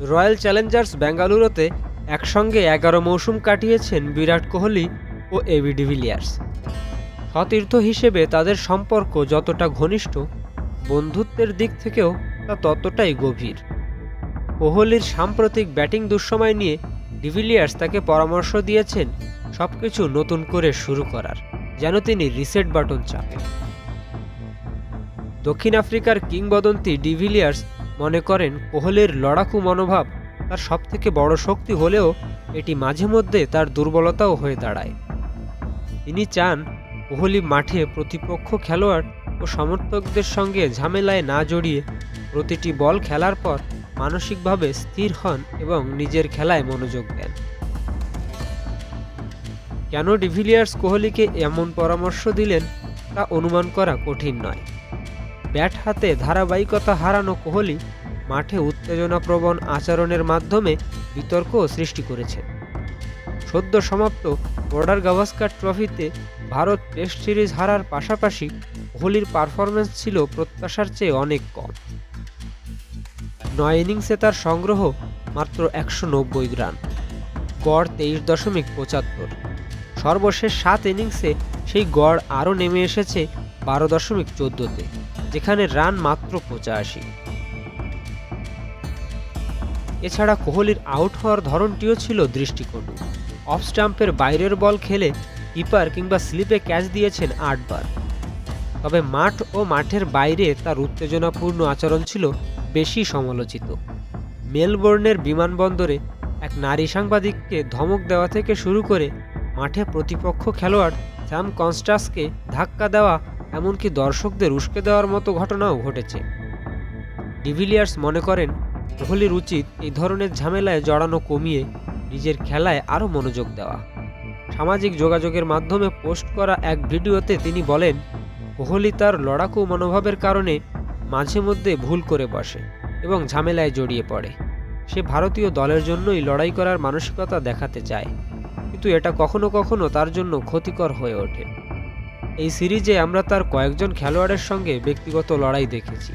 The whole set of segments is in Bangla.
রয়্যাল চ্যালেঞ্জার্স বেঙ্গালুরুতে একসঙ্গে এগারো মৌসুম কাটিয়েছেন বিরাট কোহলি ও এবি ডিভিলিয়ার্স সতীর্থ হিসেবে তাদের সম্পর্ক যতটা ঘনিষ্ঠ, বন্ধুত্বের দিক থেকেও তা ততটাই গভীর। কোহলির সাম্প্রতিক ব্যাটিং দুঃসময় নিয়ে ডিভিলিয়ার্স তাকে পরামর্শ দিয়েছেন সবকিছু নতুন করে শুরু করার, যেন তিনি রিসেট বাটন চাপেন। দক্ষিণ আফ্রিকার কিংবদন্তি ডিভিলিয়ার্স মনে করেন কোহলির লড়াকু মনোভাব তার সবথেকে বড় শক্তি হলেও এটি মাঝে মধ্যে তার দুর্বলতাও হয়ে দাঁড়ায়। তিনি চান কোহলি মাঠে প্রতিপক্ষ খেলোয়াড় ও সমর্থকদের সঙ্গে ঝামেলায় না জড়িয়ে প্রতিটি বল খেলার পর মানসিকভাবে স্থির হন এবং নিজের খেলায় মনোযোগ দেন। কেন ডিভিলিয়ার্স কোহলিকে এমন পরামর্শ দিলেন তা অনুমান করা কঠিন নয়। ব্যাট হাতে ধারাবাহিকতা হারানো কোহলি মাঠে উত্তেজনাপ্রবণ আচরণের মাধ্যমে বিতর্ক সৃষ্টি করেছে। সদ্য সমাপ্ত বর্ডার গাভাস্কার ট্রফিতে ভারত টেস্ট সিরিজ হারার পাশাপাশি কোহলির পারফরম্যান্স ছিল প্রত্যাশার চেয়ে অনেক কম। নয় ইনিংসে তার সংগ্রহ মাত্র একশো নব্বই রান, গড় তেইশ দশমিক পঁচাত্তর। সর্বশেষ সাত ইনিংসে সেই গড় আরও নেমে এসেছে বারো দশমিক চোদ্দোতে। যেখানে রান মাত্র পঁচাশি। এছাড়া কোহলির আউট হওয়ার ধরনটিও ছিল দৃষ্টিকটু অফ স্টাম্পের বাইরের বল খেলে কিপার কিংবা স্লিপে ক্যাচ দিয়েছেন আটবার। তবে মাঠ ও মাঠের বাইরে তার উত্তেজনাপূর্ণ আচরণ ছিল বেশি সমালোচিত। মেলবোর্নের বিমানবন্দরে এক নারী সাংবাদিককে ধমক দেওয়া থেকে শুরু করে মাঠে প্রতিপক্ষ খেলোয়াড় স্যাম কনস্টাসকে ধাক্কা দেওয়া এমনকি দর্শকদের উস্কে দেওয়ার মতো ঘটনাও ঘটেছে। ডিভিলিয়ার্স মনে করেন কোহলির উচিত এই ধরনের ঝামেলায় জড়ানো কমিয়ে নিজের খেলায় আরও মনোযোগ দেওয়া। সামাজিক যোগাযোগের মাধ্যমে পোস্ট করা এক ভিডিওতে তিনি বলেন কোহলি তার লড়াকু মনোভাবের কারণে মাঝে মধ্যে ভুল করে বসে এবং ঝামেলায় জড়িয়ে পড়ে। সে ভারতীয় দলের জন্যই লড়াই করার মানসিকতা দেখাতে চায়। কিন্তু এটা কখনো কখনো তার জন্য ক্ষতিকর হয়ে ওঠে। এই সিরিজে আমরা তার কয়েকজন খেলোয়াড়ের সঙ্গে ব্যক্তিগত লড়াই দেখেছি,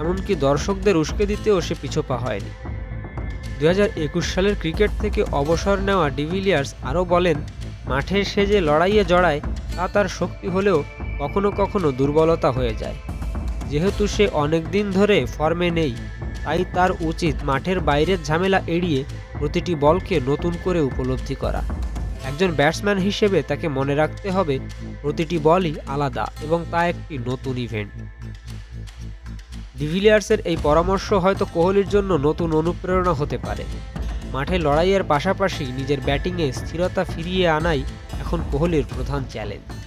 এমনকি দর্শকদের উস্কে দিতেও সে পিছোপা হয়নি। দু সালের ক্রিকেট থেকে অবসর নেওয়া ডিভিলিয়ার্স আরও বলেন, মাঠে সে যে লড়াইয়ে জড়ায়, তা তার শক্তি হলেও কখনো কখনো দুর্বলতা হয়ে যায়। যেহেতু সে অনেক দিন ধরে ফর্মে নেই, তাই তার উচিত মাঠের বাইরের ঝামেলা এড়িয়ে প্রতিটি বলকে নতুন করে উপলব্ধি করা। একজন ব্যাটসম্যান হিসেবে তাকে মনে রাখতে হবে, প্রতিটি বলই আলাদা এবং তা একটি নতুন ইভেন্ট। ডিভিলিয়ার্সের এই পরামর্শ হয়তো কোহলির জন্য নতুন অনুপ্রেরণা হতে পারে। মাঠে লড়াইয়ের পাশাপাশি নিজের ব্যাটিংয়ে স্থিরতা ফিরিয়ে আনাই এখন কোহলির প্রধান চ্যালেঞ্জ।